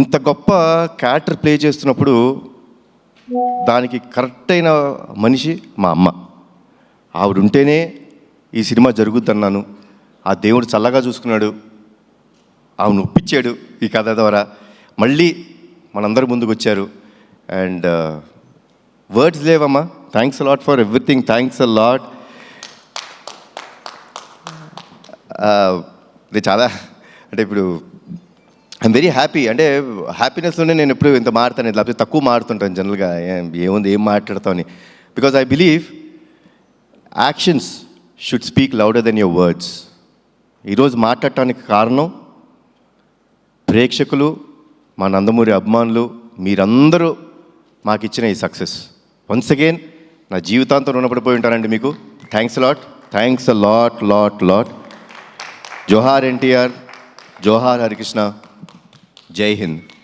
ఇంత గొప్ప character play చేస్తున్నప్పుడు దానికి కరెక్ట్ అయిన మనిషి మా అమ్మ. ఆవిడ ఉంటేనే ఈ సినిమా జరుగుద్దన్నాను. ఆ దేవుడు చల్లగా చూసుకున్నాడు. ఆమెను ఒప్పించాడు ఈ కథ ద్వారా. మళ్ళీ మనందరి ముందుకు వచ్చారు అండ్ uh, వర్డ్స్ లేవమ్మా. Thanks lot for everything thanks a lot ఇది చాలా అంటే ఇప్పుడు వెరీ హ్యాపీ అంటే హ్యాపీనెస్లోనే నేను ఎప్పుడు ఇంత మారుతాను లేకపోతే తక్కువ మారుతుంటాను జనరల్గా. ఏం- ఏముంది ఏం మాట్లాడతామని because I believe actions should speak louder then your words ఈరోజు మాట్లాడటానికి కారణం ప్రేక్షకులు మా నందమూరి అభిమానులు మీరందరూ మాకు ఇచ్చిన ఈ సక్సెస్ వన్స్ అగైన్ నా జీవితాంతం రుణపడిపోయి ఉంటానండి మీకు. Thanks lot thanks lot lot lot జోహార్ ఎన్టీఆర్ జోహార్ హరికృష్ణ. jai hind.